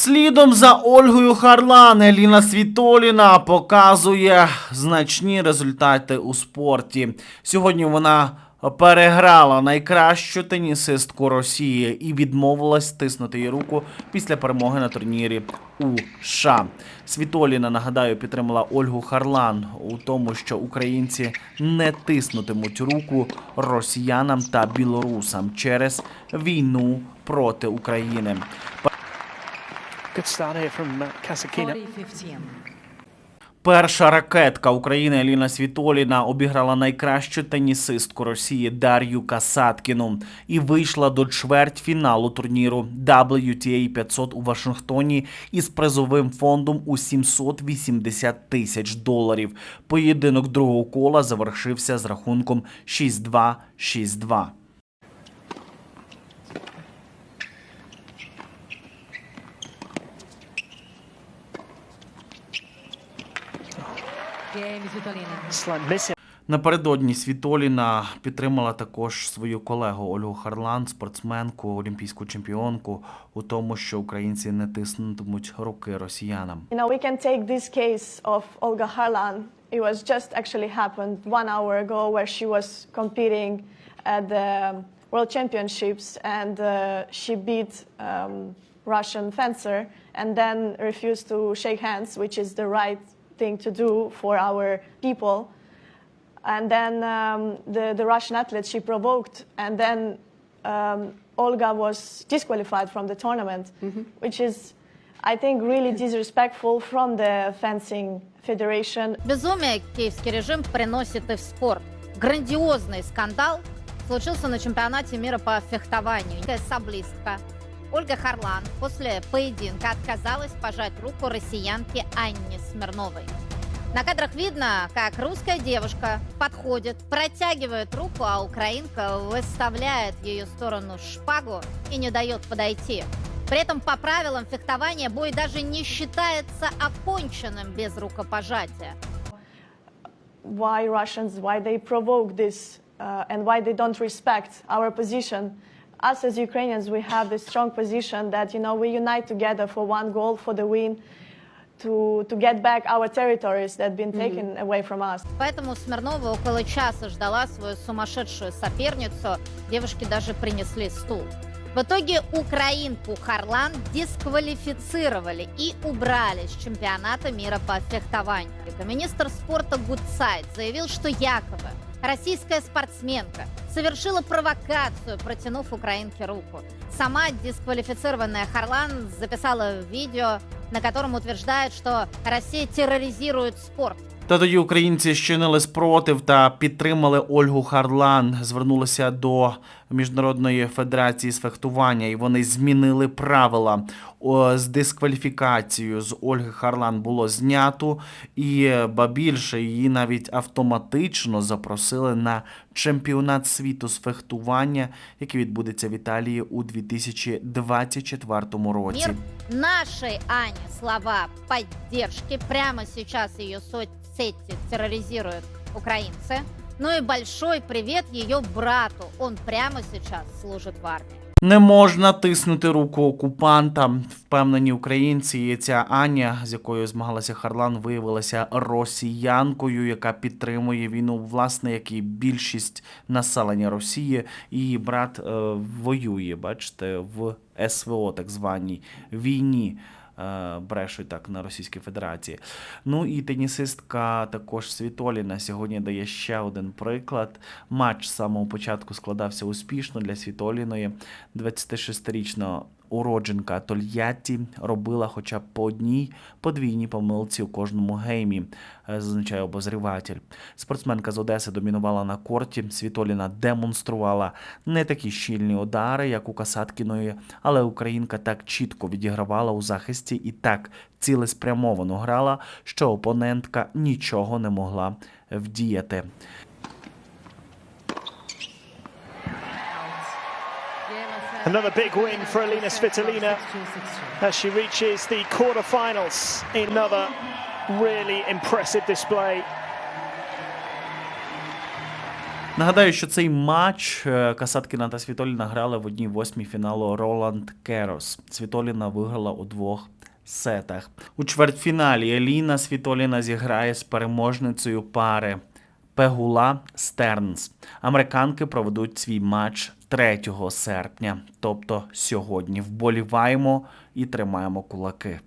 Слідом за Ольгою Харлан Еліна Світоліна показує значні результати у спорті. Сьогодні вона переграла найкращу тенісистку Росії і відмовилась тиснути їй руку після перемоги на турнірі у США. Світоліна, нагадаю, підтримала Ольгу Харлан у тому, що українці не тиснутимуть руку росіянам та білорусам через війну проти України. Good start here from uh, Kasakina. 40-15. Перша ракетка України Аліна Світоліна обіграла найкращу тенісистку Росії Дар'ю Касаткіну і вийшла до чвертьфіналу турніру WTA 500 у Вашингтоні із призовим фондом у 780 тисяч доларів. Поєдинок другого кола завершився з рахунком 6-2, 6-2. Напередодні Світоліна підтримала також свою колегу Ольгу Харлан, спортсменку, олімпійську чемпіонку, у тому, що українці не тиснутимуть руки росіянам. You know, we can take this case of Olga Harlan. It was just actually happened one hour ago where she was competing at the World Championships and uh, she beat um, Russian fencer and then refused to shake hands, which is the right thing to do for our people. And then um, the, the Russian athlete she provoked, and then um, Olga was disqualified from the tournament, which is, I think, really disrespectful from the fencing federation. Безумие киевский режим приносит и в спорт. Грандиозный скандал случился на чемпионате мира по фехтованию. Саблистка Ольга Харлан после поединка отказалась пожать руку россиянке Анне Смирновой. На кадрах видно, как русская девушка подходит, протягивает руку, а украинка выставляет в ее сторону шпагу и не дает подойти. При этом по правилам фехтования бой даже не считается оконченным без рукопожатия. Why Russians, why they provoke this, uh, and why they don't respect our position. Us as Ukrainians, we have this strong position that you know we unite together for one goal, for the win, to to get back our territories that have been taken away from us. Поэтому Смирнова около часа ждала свою сумасшедшую соперницу. Девушки даже принесли стул. В итоге украинку Харлан дисквалифицировали и убрали с чемпионата мира по фехтованию. Министр спорта Гудсайд заявил, что якобы российская спортсменка совершила провокацию, протянув украинке руку. Сама дисквалифицированная Харлан записала видео, на котором утверждает, что Россия терроризирует спорт. Та тоді українці щинили спротив та підтримали Ольгу Харлан, звернулися до Міжнародної федерації з фехтування, і вони змінили правила. З дискваліфікацією з Ольги Харлан було знято, і е, ба більше її навіть автоматично запросили на чемпіонат світу з фехтування, який відбудеться в Італії у 2024 році. Мир нашей Ане слова поддержки. Прямо сейчас ее соцсети терроризируют украинцы. Ну и большой привет ее брату. Он прямо сейчас служит в армии. Не можна тиснути руку окупантам. Впевнені українці. І ця Аня, з якою змагалася Харлан, виявилася росіянкою, яка підтримує війну, власне, як і більшість населення Росії. Її брат е, воює, бачите, в СВО, так званій війні. Е, Брешуть так на Російській Федерації. Ну і тенісистка також Світоліна сьогодні дає ще один приклад. Матч з самого початку складався успішно для Світоліної. 26-річна уродженка Тольятті робила хоча б по одній подвійній помилці у кожному геймі, е, зазначає обозріватель. Спортсменка з Одеси домінувала на корті. Світоліна демонструвала не такі щільні удари, як у Касаткіної, але українка так чітко відігравала у захисті і так цілеспрямовано грала, що опонентка нічого не могла вдіяти. Another big win for Alina Svitolina 6-2, 6-2. as she reaches the quarterfinals. Another really impressive display. Нагадаю, що цей матч е, Касаткіна та Світоліна грали в одній восьмій фіналу Роланд Керос. Світоліна виграла у двох сетах. У чвертьфіналі Еліна Світоліна зіграє з переможницею пари Пегула Стернс. Американки проведуть свій матч 3 серпня, тобто сьогодні. Вболіваємо і тримаємо кулаки.